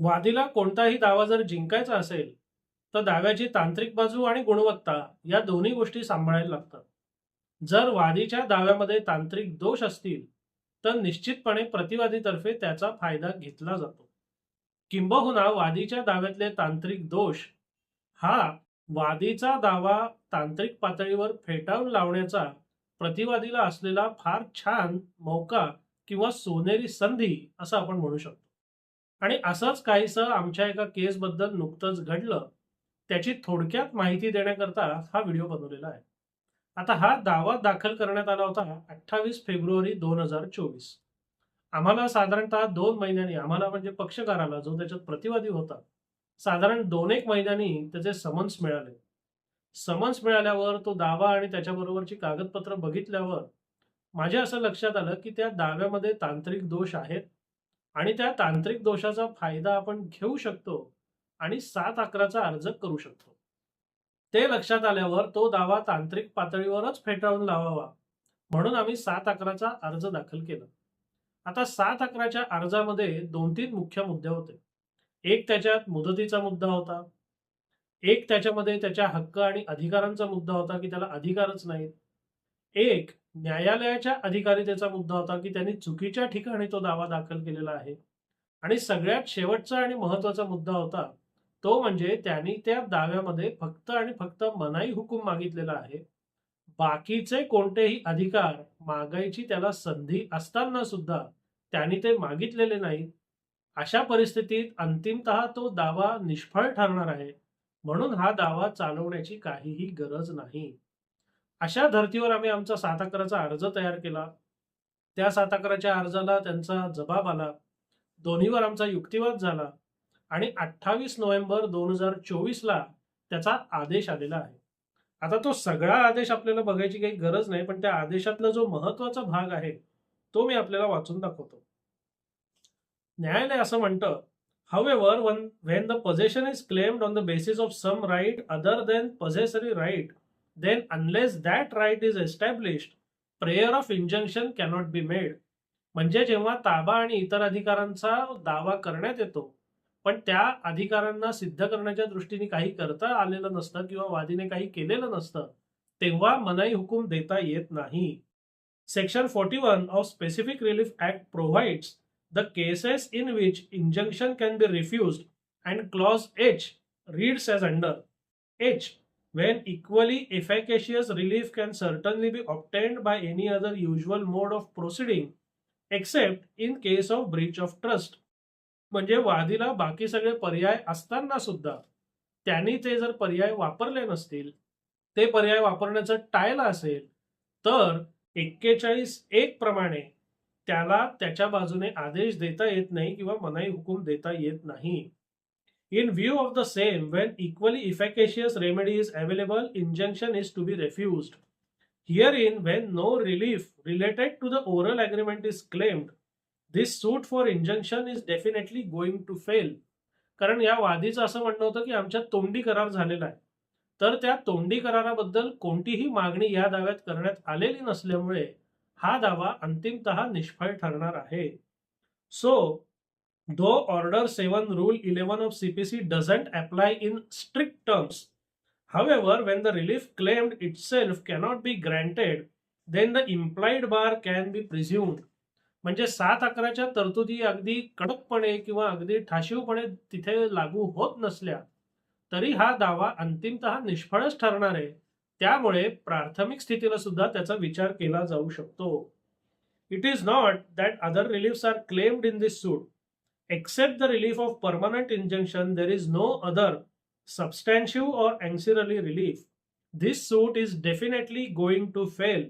वादीला कोणताही दावा जर जिंकायचा असेल तर दाव्याची तांत्रिक बाजू आणि गुणवत्ता या दोन्ही गोष्टी सांभाळायला लागतात. जर वादीच्या दाव्यामध्ये तांत्रिक दोष असतील तर निश्चितपणे प्रतिवादीतर्फे त्याचा फायदा घेतला जातो. किंबहुना वादीच्या दाव्यातले तांत्रिक दोष हा वादीचा दावा तांत्रिक पातळीवर फेटाळून लावण्याचा प्रतिवादीला असलेला फार छान मौका किंवा सोनेरी संधी असं आपण म्हणू शकतो. आणि असंच काहीसं आमच्या एका केसबद्दल नुकतंच घडलं त्याची थोडक्यात माहिती देण्याकरता हा व्हिडिओ बनवलेला आहे. आता हा दावा दाखल करण्यात आला होता अठ्ठावीस फेब्रुवारी दोन हजार चोवीस. आम्हाला साधारणतः दोन महिन्यांनी आम्हाला म्हणजे पक्षकाराला जो त्याच्यात प्रतिवादी होता साधारण दोन एक महिन्यांनी त्याचे समन्स मिळाले. समन्स मिळाल्यावर तो दावा आणि त्याच्याबरोबरची कागदपत्र बघितल्यावर माझ्या असं लक्षात आलं की त्या दाव्यामध्ये तांत्रिक दोष आहेत आणि त्या तांत्रिक दोषाचा फायदा आपण घेऊ शकतो आणि सात अकराचा अर्ज करू शकतो. ते लक्षात आल्यावर तो दावा तांत्रिक पातळीवरच फेटाळून लावावा. म्हणून आम्ही सात अकराचा अर्ज दाखल केला. आता सात अकराच्या अर्जामध्ये दोन तीन मुख्य मुद्दे होते. एक त्याच्यात मुदतीचा मुद्दा होता. एक त्याच्यामध्ये त्याच्या हक्क आणि अधिकारांचा मुद्दा होता की त्याला अधिकारच नाहीत. एक न्यायालयाच्या अधिकारितेचा मुद्दा होता की त्यांनी चुकीच्या ठिकाणी तो दावा दाखल केलेला आहे. आणि सगळ्यात शेवटचा आणि महत्त्वाचा मुद्दा होता तो म्हणजे त्यांनी त्या दाव्यामध्ये फक्त आणि फक्त मनाई हुकूम मागितलेला आहे. बाकीचे कोणतेही अधिकार मागायची त्याला संधी असताना सुद्धा त्यांनी ते मागितलेले नाहीत. अशा परिस्थितीत अंतिमतः तो दावा निष्फळ ठरणार आहे. म्हणून हा दावा चालवण्याची काहीही गरज नाही. अशा धर्तीवर आम्ही आमचा सात अकराचा अर्ज तयार केला. त्या सात अकराच्या अर्जाला त्यांचा जबाब आला. दोन्हीवर आमचा युक्तिवाद झाला. आणि अठ्ठावीस नोव्हेंबर दोन हजार चोवीसला त्याचा आदेश आलेला आहे. आता तो सगळा आदेश आपल्याला बघायची काही गरज नाही पण त्या आदेशातला जो महत्त्वाचा भाग आहे तो मी आपल्याला वाचून दाखवतो. न्यायालय असं म्हणतं However, one when the possession is claimed on the basis of some right other than possessory right then unless that right is established prayer of injunction cannot be made. म्हणजे जेव्हा ताबा आणि इतर अधिकारांचा दावा करण्यात येतो पण त्या अधिकारांना सिद्ध करण्याच्या दृष्टीने काही करता आलेलं नसतं किंवा वादीने काही केलेलं नसतं तेव्हा मनाई हुकूम देता येत नाही. Section forty one of specific relief act provides the cases in which injunction can be refuse and clause H reads as under H when equally efficacious relief can certainly be obtained by any other usual mode of proceeding except in case of breach of trust म्हणजे वादीला बाकी सगळे पर्याय असताना सुद्धा त्यांनी ते जर पर्याय वापरले नसतील ते पर्याय वापरण्याचं टाळलं असेल तर एक्केचाळीस एक प्रमाणे त्याला त्याच्या बाजूने आदेश देता येत नाही किंवा मनाई हुकूम देता येत नाही in view of the same when equally efficacious remedy is available, injunction is to be refused. Herein when no relief related to the oral is is claimed this suit for is is definitely going to fail कारण या वादीचं असं म्हणणं होतं की आमच्यात तोंडी करार झालेला आहे. तर त्या तोंडी कराराबद्दल कोणतीही मागणी या दाव्यात करण्यात आलेली नसल्यामुळे हा दावा अंतिमत निष्फळ ठरणार आहे. So though order seven rule eleven of CPC doesn't apply in strict terms However, when the relief claimed itself cannot be granted, then the implied bar can be presumed. म्हणजे सात अकराच्या तरतुदी अगदी कडकपणे किंवा अगदी ठाशीवपणे तिथे लागू होत नसल्या तरी हा दावा अंतिमतः निष्फळच ठरणार आहे. त्यामुळे प्राथमिक स्थितीला सुद्धा त्याचा विचार केला जाऊ शकतो. It is not that other reliefs are claimed in this suit except the relief of permanent injunction, there is no other substantive or ancillary relief. This suit is definitely going to fail,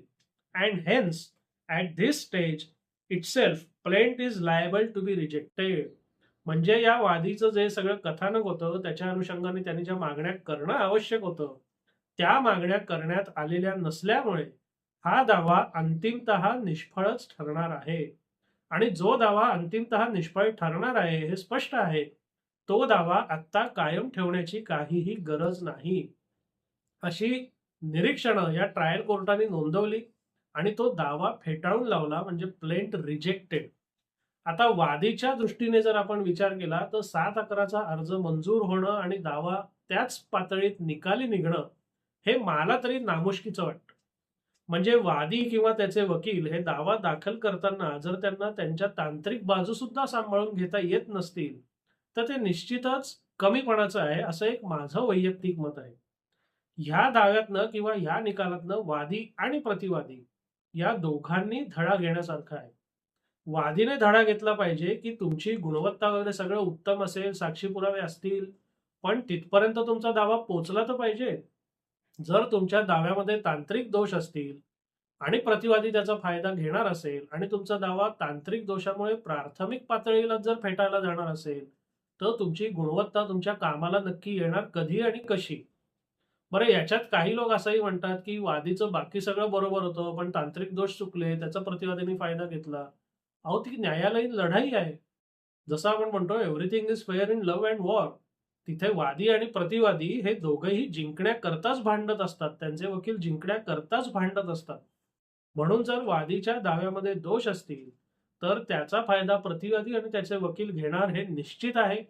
and hence, at this stage itself, plaint is liable to be rejected. म्हणजे या वादीचं जे सगळं कथानक होतं त्याच्या अनुषंगाने त्यांनी ज्या मागण्या करणं आवश्यक होतं त्या मागण्या करण्यात आलेल्या नसल्यामुळे हा दावा अंतिमत निष्फळच ठरणार आहे आणि जो दावा अंतिमतः निष्फळ ठरणार आहे हे स्पष्ट आहे. तो दावा आत्ता कायम ठेवण्याची काहीही गरज नाही. अशी निरीक्षणं या ट्रायल कोर्टाने नोंदवली आणि तो दावा फेटाळून लावला म्हणजे प्लेंट रिजेक्टेड आता वादीच्या दृष्टीने जर आपण विचार केला तर सात अकराचा अर्ज मंजूर होणं आणि दावा त्याच पातळीत निकाली निघणं हे मला तरी नामुष्कीचं वाटतं. म्हणजे वादी किंवा त्याचे वकील हे दावा दाखल करताना जर त्यांना त्यांच्या तांत्रिक बाजू सुद्धा सांभाळून घेता येत नसतील तर ते निश्चितच कमीपणाचं आहे असं एक माझं वैयक्तिक मत आहे. ह्या दाव्यातनं किंवा ह्या निकालातनं वादी आणि प्रतिवादी या दोघांनी धडा घेण्यासारखा आहे. वादीने धडा घेतला पाहिजे की तुमची गुणवत्ता वगैरे सगळं उत्तम असेल साक्षी पुरावे असतील पण तिथपर्यंत तुमचा दावा पोचला तर पाहिजे. जर तुमच्या दाव्यामध्ये तांत्रिक दोष असतील आणि प्रतिवादी त्याचा फायदा घेणार असेल आणि तुमचा दावा तांत्रिक दोषामुळे प्राथमिक पातळीला जर फेटाळला जाणार असेल तर तुमची गुणवत्ता तुमच्या कामाला नक्की येणार कधी आणि कशी? बरं याच्यात काही लोक असंही म्हणतात की वादीचं बाकी सगळं बरोबर होतं पण तांत्रिक दोष चुकले त्याचा प्रतिवादीने फायदा घेतला. अहो ती न्यायालयीन लढाई आहे. जसं आपण म्हणतो everything is fair in love and war तिथे वादी आणि प्रतिवादी हे दोघंही जिंकण्याकरताच भांडत असतात. त्यांचे वकील जिंकण्याकरताच भांडत असतात. म्हणून जर वादीच्या दाव्यामध्ये दोष असतील तर त्याचा फायदा प्रतिवादी आणि त्याचे वकील घेणार हे निश्चित आहे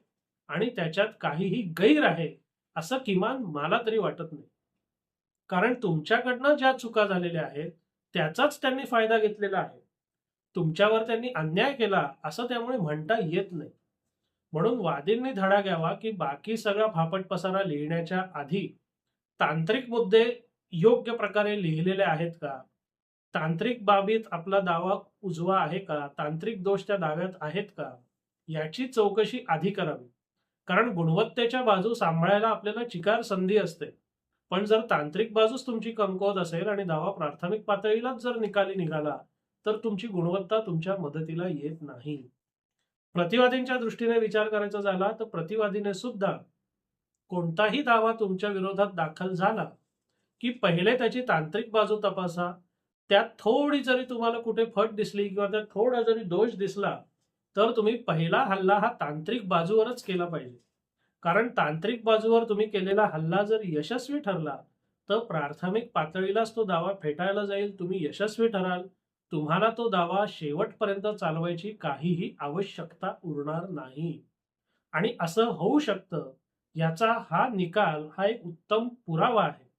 आणि त्याच्यात काहीही गैर आहे असं किमान मला तरी वाटत नाही. कारण तुमच्याकडनं ज्या चुका झालेल्या आहेत त्याचाच त्यांनी फायदा घेतलेला आहे. तुमच्यावर त्यांनी अन्याय केला असं त्यामुळे म्हणता येत नाही. म्हणून वादींनी धडा घ्यावा की बाकी सगळा फापट पसारा लिहिण्याच्या आधी तांत्रिक मुद्दे योग्य प्रकारे लिहिलेले आहेत का? तांत्रिक बाबीत आपला दावा उजवा आहे का? तांत्रिक दोष त्या दाव्यात आहेत का? याची चौकशी आधी करावी. कारण गुणवत्तेच्या बाजू सांभाळायला आपल्याला चिकार संधी असते. पण जर तांत्रिक बाजूच तुमची कमकुवत असेल आणि दावा प्राथमिक पातळीलाच जर निकाली निघाला तर तुमची गुणवत्ता तुमच्या मदतीला येत नाही. प्रतिवादींच्या दृष्टीने विचार करायचा झाला तर प्रतिवादीने सुद्धा कोणताही दावा तुमच्या विरोधात दाखल झाला की पहिले त्याची तांत्रिक बाजू तपासा त्यात थोडी जरी तुम्हाला कुठे फट दिसली किंवा त्यात थोडा जरी दोष दिसला तर तुम्ही पहिला हल्ला हा तांत्रिक बाजूवरच केला पाहिजे. कारण तांत्रिक बाजूवर तुम्ही केलेला हल्ला जर यशस्वी ठरला तर प्राथमिक पातळीलाच तो दावा फेटाळला जाईल तुम्ही यशस्वी ठराल. तुम्हाला तो दावा शेवटपर्यंत चालवायची काहीही आवश्यकता उरणार नाही. आणि असं होऊ शकतं याचा हा निकाल हा एक उत्तम पुरावा आहे.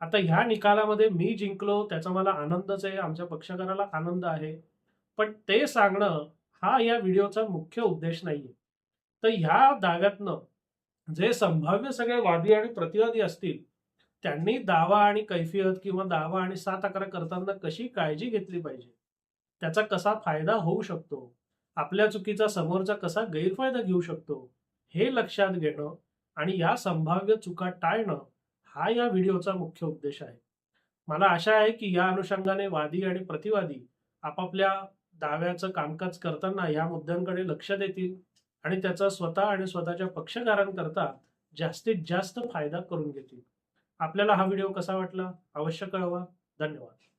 आता ह्या निकालामध्ये मी जिंकलो त्याचा मला आनंदच आहे आमच्या पक्षकाराला आनंद आहे. पण ते सांगणं हा या व्हिडिओचा मुख्य उद्देश नाहीये. तर ह्या दाव्यातनं जे संभाव्य सगळे वादी आणि प्रतिवादी असतील त्यांनी दावा आणि कैफियत किंवा दावा आणि सात अकरा करताना कशी काळजी घेतली पाहिजे? त्याचा कसा फायदा होऊ शकतो? आपल्या चुकीचा समोरचा कसा गैरफायदा घेऊ शकतो? हे लक्षात घेणं आणि या संभाव्य चुका टाळणं हा या व्हिडिओचा मुख्य उद्देश आहे. मला आशा आहे की या अनुषंगाने वादी आणि प्रतिवादी आपापल्या दाव्याचं कामकाज करताना या मुद्द्यांकडे लक्ष देतील आणि त्याचा स्वतः आणि स्वतःच्या पक्षकारांकरता जास्तीत जास्त फायदा करून घेतील. आपल्याला हा व्हिडिओ कसा वाटला? अवश्य कळवा. धन्यवाद.